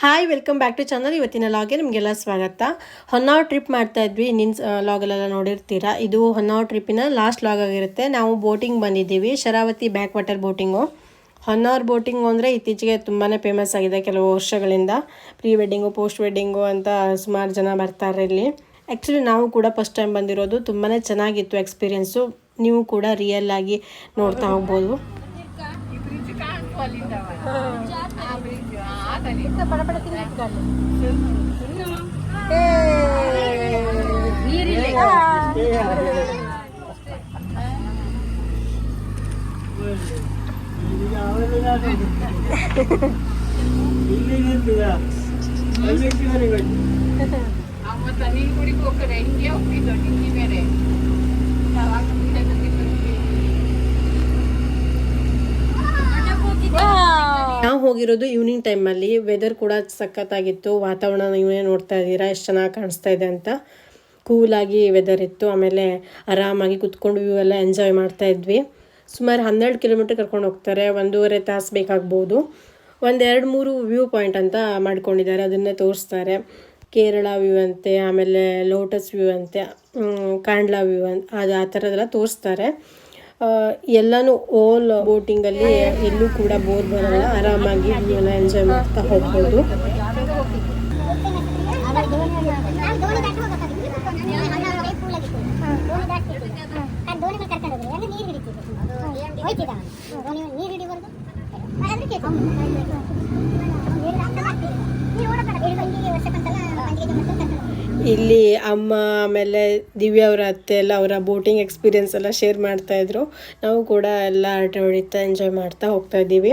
Hi welcome back to channel ಇವತ್ತಿನ ಲಾಗೆ ನಿಮಗೆಲ್ಲ ಸ್ವಾಗತ. ಹೊನ್ನಾವ್ ಟ್ರಿಪ್ ಮಾಡ್ತಾ ಇದ್ವಿ. ನಿನ್ನ ಲಾಗಲ್ಲೆಲ್ಲ ನೋಡಿರ್ತೀರಾ? ಇದು ಹೊನ್ನಾವ್ ಟ್ರಿಪ್ಪಿನ ಲಾಸ್ಟ್ ಲಾಗ್ ಆಗಿರುತ್ತೆ. ನಾವು ಬೋಟಿಂಗ್ ಬಂದಿದ್ದೀವಿ. Sharavathi back water boating Honnavar boating ಅಂದರೆ ಇತ್ತೀಚೆಗೆ ತುಂಬಾ ಫೇಮಸ್ ಆಗಿದೆ ಕೆಲವು ವರ್ಷಗಳಿಂದ. ಪ್ರೀ ವೆಡ್ಡಿಂಗು ಪೋಸ್ಟ್ ವೆಡ್ಡಿಂಗು ಅಂತ ಸುಮಾರು ಜನ ಬರ್ತಾರೆ ಇಲ್ಲಿ. ಆ್ಯಕ್ಚುಲಿ ನಾವು ಕೂಡ ಫಸ್ಟ್ ಟೈಮ್ ಬಂದಿರೋದು. ತುಂಬಾ ಚೆನ್ನಾಗಿತ್ತು ಎಕ್ಸ್ಪೀರಿಯೆನ್ಸು ನೀವು ಕೂಡ ರಿಯಲ್ ಆಗಿ ನೋಡ್ತಾ ಹೋಗ್ಬೋದು. ಅವತ್ತ ನೀರು ಕುಡಿಗೆ ಹೋಗ್ತಾರೆ ಹಿಂಗೆ ಹೋಗ್ತಿದ್ದು ಡಿಂಗಿ ಬೇರೆ ಹೋಗಿರೋದು ಈವ್ನಿಂಗ್ ಟೈಮಲ್ಲಿ ವೆದರ್ ಕೂಡ ಸಖತ್ತಾಗಿತ್ತು. ವಾತಾವರಣ ನೀವೇ ನೋಡ್ತಾ ಇದ್ದೀರಾ? ಎಷ್ಟು ಚೆನ್ನಾಗಿ ಕಾಣಿಸ್ತಾ ಇದೆ ಅಂತ. ಕೂಲಾಗಿ ವೆದರ್ ಇತ್ತು. ಆಮೇಲೆ ಆರಾಮಾಗಿ ಕುತ್ಕೊಂಡು ವ್ಯೂ ಎಲ್ಲ ಎಂಜಾಯ್ ಮಾಡ್ತಾ ಇದ್ವಿ. ಸುಮಾರು ಹನ್ನೆರಡು ಕಿಲೋಮೀಟ್ರ್ ಕರ್ಕೊಂಡು ಹೋಗ್ತಾರೆ. ಒಂದೂವರೆ ತಾಸು ಬೇಕಾಗ್ಬೋದು. ಒಂದು ಎರಡು ಮೂರು ವ್ಯೂ ಪಾಯಿಂಟ್ ಅಂತ ಮಾಡ್ಕೊಂಡಿದ್ದಾರೆ. ಅದನ್ನೇ ತೋರಿಸ್ತಾರೆ. ಕೇರಳ ವ್ಯೂ ಅಂತೆ, ಆಮೇಲೆ ಲೋಟಸ್ ವ್ಯೂ ಅಂತೆ ಕಾಂಡ್ಲಾ ವ್ಯೂ ಅಂತ ಅದು ಆ ಥರದ್ದೆಲ್ಲ ತೋರಿಸ್ತಾರೆ. ಎಲ್ಲಾನು ಓಲ್ ಬೋಟಿಂಗಲ್ಲಿ ಎಲ್ಲೂ ಕೂಡ ಬೋರ್ ಬರಲ್ಲ ಆರಾಮಾಗಿ ಎಲ್ಲ ಎಂಜಾಯ್ ಮಾಡ್ತಾ ಹೋಗ್ಬೋದು ಇಲ್ಲಿ ಅಮ್ಮ, ಆಮೇಲೆ ದಿವ್ಯ ಅವರ ಅತ್ತೆ ಎಲ್ಲ ಅವರ ಬೋಟಿಂಗ್ ಎಕ್ಸ್ಪೀರಿಯನ್ಸ್ ಎಲ್ಲ ಶೇರ್ ಮಾಡ್ತಾ ಇದ್ರು. ನಾವು ಕೂಡ ಎಲ್ಲ ಆಟ ಹೊಡಿತಾ ಎಂಜಾಯ್ ಮಾಡ್ತಾ ಹೋಗ್ತಾ ಇದ್ದೀವಿ.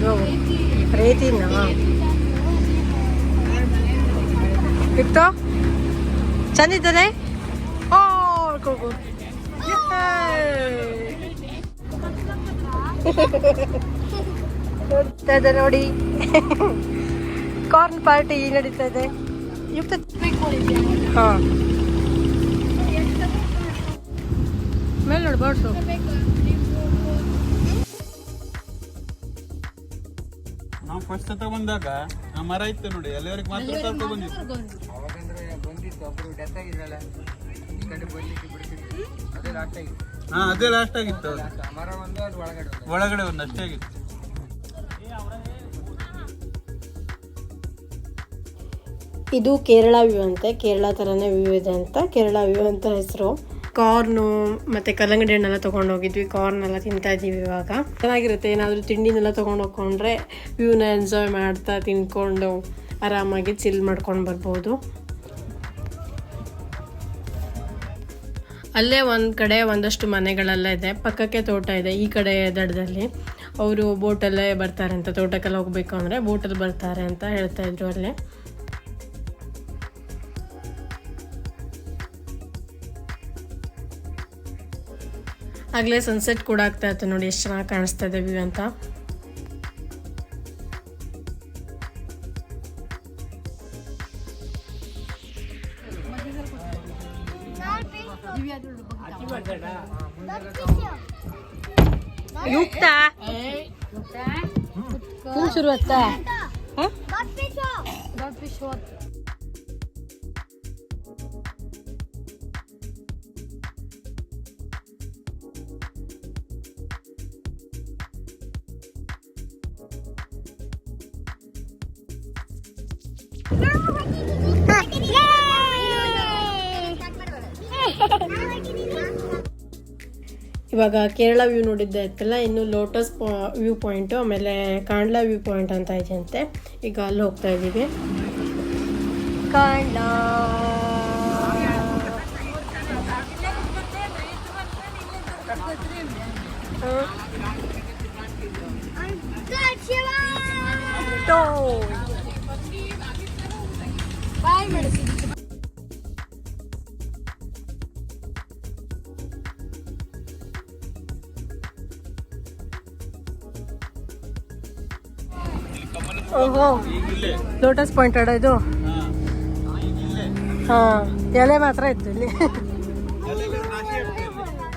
ಮೀನು ಇಡ್ತಾ ಇದ್ವು ಅವು ರೇತಿನ ಇತ್ತು ಚಂದಿದ್ದಾನೆ ಓ ನೋಡ್ತಾ ಇದೆ ನೋಡಿ. ಕಾರ್ನ್ ಪಾರ್ಟಿ ನಡೀತಾ ಇದೆ. ಯುಕ್ತ ಹಾ. ಮೇಲೆ ನೋಡಿ ಬಾಡ್ಸು ಫಸ್ಟ್ ತಗೊಂಡಾಗ ಬಂದಾಗ ಆ ಮರ ಇತ್ತು ನೋಡಿ ಅಲ್ಲಿವರೆಗೆ ಮಾತ್ರ ತಗೊಂಡಿತ್ತು ಬಂದಿತ್ತು. ಅವಾಗಂದ್ರೆ ಬಂದಿತ್ತು ಒಬ್ರು ಡೆತ್ ಆಗಿದ್ರಲ್ಲ ಈ ಕಡೆ ಬರ್ಲಿಕ್ಕೆ ಬಿಡ್ತಿತ್ತು ಅದೇ ಲಾಸ್ಟ್ ಆಗಿತ್ತು ಹಾ ಅದೇ ಲಾಸ್ಟ್ ಆಗಿತ್ತು. ಅದು. ಆ ಮರ ಒಂದು ಅದು ಒಳಗಡೆ ಒಂದು ಒಳಗಡೆ ಒಂದು ಅಷ್ಟೇ ಆಗಿತ್ತು. ಇದು ಕೇರಳ ವ್ಯೂ ಅಂತೆ ಕೇರಳ ಥರನೇ ವ್ಯೂ ಇದೆ ಅಂತ. ಕೇರಳ ವ್ಯೂ ಅಂತ ಹೆಸರು. ಕಾರ್ನು ಮತ್ತು ಕಲ್ಲಂಗಡಿ ಹಣ್ಣೆಲ್ಲ ಕಾರ್ನ್ ಎಲ್ಲ ತಿಂತಾ ಇದೀವಿ ಇವಾಗ. ಚೆನ್ನಾಗಿರುತ್ತೆ, ಏನಾದರೂ ತಿಂಡಿನೆಲ್ಲ ತಗೊಂಡು ಹೋಗ್ಕೊಂಡ್ರೆ ವ್ಯೂನ ಎಂಜಾಯ್ ಮಾಡ್ತಾ ತಿನ್ಕೊಂಡು ಆರಾಮಾಗಿ ಚಿಲ್ ಮಾಡ್ಕೊಂಡು ಬರ್ಬೋದು. ಅಲ್ಲೇ ಒಂದು ಕಡೆ ಒಂದಷ್ಟು ಮನೆಗಳೆಲ್ಲ ಇದೆ, ಪಕ್ಕಕ್ಕೆ ತೋಟ ಇದೆ, ಈ ಕಡೆ ದಡದಲ್ಲಿ. ಅವರು ಬೋಟಲ್ಲೇ ಬರ್ತಾರೆ ಅಂತ, ತೋಟಕ್ಕೆಲ್ಲ ಹೋಗಬೇಕು ಅಂದರೆ ಬೋಟಲ್ಲಿ ಬರ್ತಾರೆ ಅಂತ ಹೇಳ್ತಾ ಇದ್ರು ಅಲ್ಲೇ. ಆಗಲೇ ಸನ್ಸೆಟ್ ಕೂಡ ಆಗ್ತಾ ಇತ್ತು ನೋಡಿ ಎಷ್ಟು ಚೆನ್ನಾಗಿ ಕಾಣಿಸ್ತಾ ಇದೆ ವ್ಯೂ ಅಂತ. ಯುಕ್ತ? ಶುರು ಆಯ್ತಾ ಇವಾಗ ಕೇರಳ ವ್ಯೂ ನೋಡಿದ್ದೆ ಇತ್ತಲ್ಲ ಇನ್ನು ಲೋಟಸ್ ವ್ಯೂ ಪಾಯಿಂಟು ಆಮೇಲೆ ಕಾಂಡ್ಲಾ ವ್ಯೂ ಪಾಯಿಂಟ್ ಅಂತ ಇದೆಯಂತೆ ಈಗ ಅಲ್ಲಿ ಹೋಗ್ತಾ ಇದ್ದೀವಿ. ಕಾಂಡ್ಲಾ. ಓಹೋ ಈಗಿಲ್ಲೇ ಲೋಟಸ್ ಪಾಯಿಂಟ್ ಅಡ ಇದು? ಹಾ ಎಲೆ ಮಾತ್ರ ಇತ್ತು ಇಲ್ಲಿ.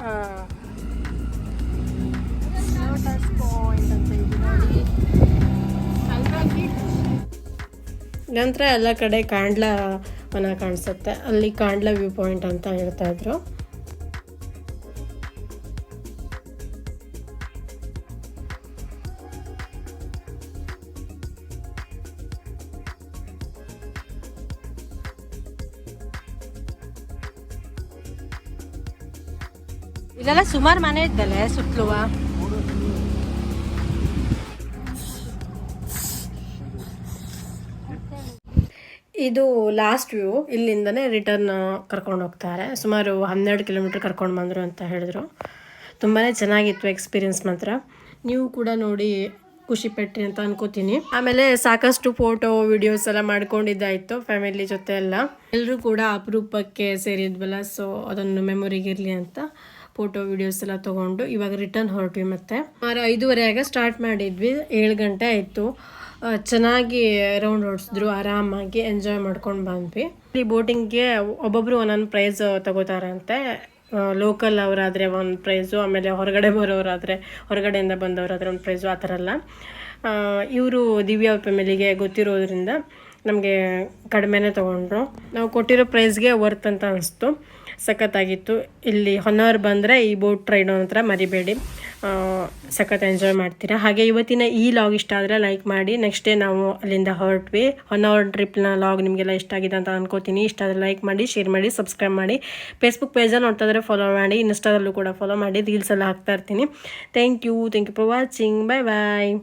ಹಾಂ. ಲೋಟಸ್ ಪಾಯಿಂಟ್ ಅಂತ ಇದು ನೋಡಿ. ನಂತರ ಎಲ್ಲ ಕಡೆ ಕಾಂಡ್ಲ ವನ ಕಾಣಿಸುತ್ತೆ. ಅಲ್ಲಿ ಕಾಂಡ್ಲಾ ವ್ಯೂ ಪಾಯಿಂಟ್ ಅಂತ ಹೇಳ್ತಾ ಇದ್ರು. ಇದೆಲ್ಲ ಸುಮಾರು ಮನೆ ಇದ್ದಲ್ಲೇ ಸುತ್ತಲುವ. ಇದು ಲಾಸ್ಟ್ ವ್ಯೂ ಇಲ್ಲಿಂದನೇ ರಿಟರ್ನ್ ಕರ್ಕೊಂಡು ಹೋಗ್ತಾರೆ. ಸುಮಾರು ಹನ್ನೆರಡು ಕಿಲೋಮೀಟ್ರ್ ಕರ್ಕೊಂಡು ಬಂದರು ಅಂತ ಹೇಳಿದ್ರು. ತುಂಬಾ ಚೆನ್ನಾಗಿತ್ತು ಎಕ್ಸ್ಪೀರಿಯನ್ಸ್ ಮಾತ್ರ. ನೀವು ಕೂಡ ನೋಡಿ ಖುಷಿ ಪಟ್ಟಿ ಅಂತ ಅನ್ಕೋತೀನಿ. ಆಮೇಲೆ ಸಾಕಷ್ಟು ಫೋಟೋ ವಿಡಿಯೋಸ್ ಎಲ್ಲ ಮಾಡ್ಕೊಂಡಿದ್ದಾಯಿತು ಫ್ಯಾಮಿಲಿ ಜೊತೆ ಎಲ್ಲ. ಎಲ್ಲರೂ ಕೂಡ ಅಪರೂಪಕ್ಕೆ ಸೇರಿದ್ವಲ್ಲ ಸೊ ಅದೊಂದು ಮೆಮೊರಿಗಿರಲಿ ಅಂತ ಫೋಟೋ ವಿಡಿಯೋಸ್ ಎಲ್ಲ ತೊಗೊಂಡು ಇವಾಗ ರಿಟರ್ನ್ ಹೊರಟ್ವಿ ಮತ್ತೆ. ಸುಮಾರು ಆಗ ಸ್ಟಾರ್ಟ್ ಮಾಡಿದ್ವಿ, ಏಳು ಗಂಟೆ ಆಯಿತು. ಚೆನ್ನಾಗಿ ರೌಂಡ್ ಓಡಿಸಿದ್ರು ಆರಾಮಾಗಿ ಎಂಜಾಯ್ ಮಾಡ್ಕೊಂಡು ಬಂದ್ವಿ. ಈ ಬೋಟಿಂಗ್ಗೆ ಒಬ್ಬೊಬ್ರು ಒಂದೊಂದು ಪ್ರೈಸ್ ತಗೋತಾರಂತೆ. ಲೋಕಲ್ ಅವರಾದರೆ ಒಂದು ಪ್ರೈಸು ಆಮೇಲೆ ಹೊರಗಡೆ ಬರೋರಾದರೆ, ಹೊರಗಡೆಯಿಂದ ಬಂದವರಾದರೆ ಒಂದು ಪ್ರೈಸು ಆ ಥರ ಎಲ್ಲ. ಇವರು ದಿವ್ಯಾ ಫ್ಯಾಮಿಲಿಗೆ ಗೊತ್ತಿರೋದ್ರಿಂದ ನಮಗೆ ಕಡಿಮೆನೇ ತೊಗೊಂಡ್ರು. ನಾವು ಕೊಟ್ಟಿರೋ ಪ್ರೈಸ್ಗೆ ವರ್ತ್ ಅಂತ ಅನಿಸ್ತು. ಸಖತ್ತಾಗಿತ್ತು. ಇಲ್ಲಿ ಹೊನ್ನಾವರ್ ಬಂದರೆ ಈ ಬೋಟ್ ರೈಡ್ ಹತ್ರ ಮರಿಬೇಡಿ. ಸಖತ್ ಎಂಜಾಯ್ ಮಾಡ್ತೀರಾ. ಹಾಗೆ ಇವತ್ತಿನ ಈ ಲಾಗ್ ಇಷ್ಟ ಆದರೆ ಲೈಕ್ ಮಾಡಿ. ನೆಕ್ಸ್ಟ್ ಡೇ ನಾವು ಅಲ್ಲಿಂದ ಹೊರಟ್ವಿ. ಹೊನ್ನಾವರ್ ಟ್ರಿಪ್ನ ಲಾಗ್ ನಿಮಗೆಲ್ಲ ಇಷ್ಟ ಆಗಿದೆ ಅಂತ ಅನ್ಕೋತೀನಿ. ಇಷ್ಟ ಆದರೆ ಲೈಕ್ ಮಾಡಿ ಶೇರ್ ಮಾಡಿ ಸಬ್ಸ್ಕ್ರೈಬ್ ಮಾಡಿ. ಫೇಸ್ಬುಕ್ ಪೇಜಲ್ಲಿ ನೋಡ್ತಾ ಫಾಲೋ ಮಾಡಿ. ಇನ್ಸ್ಟಾದಲ್ಲೂ ಕೂಡ ಫಾಲೋ ಮಾಡಿ. ರೀಲ್ಸ್ ಎಲ್ಲ ಹಾಕ್ತಾ ಇರ್ತೀನಿ. Thank you thank you for watching bye bye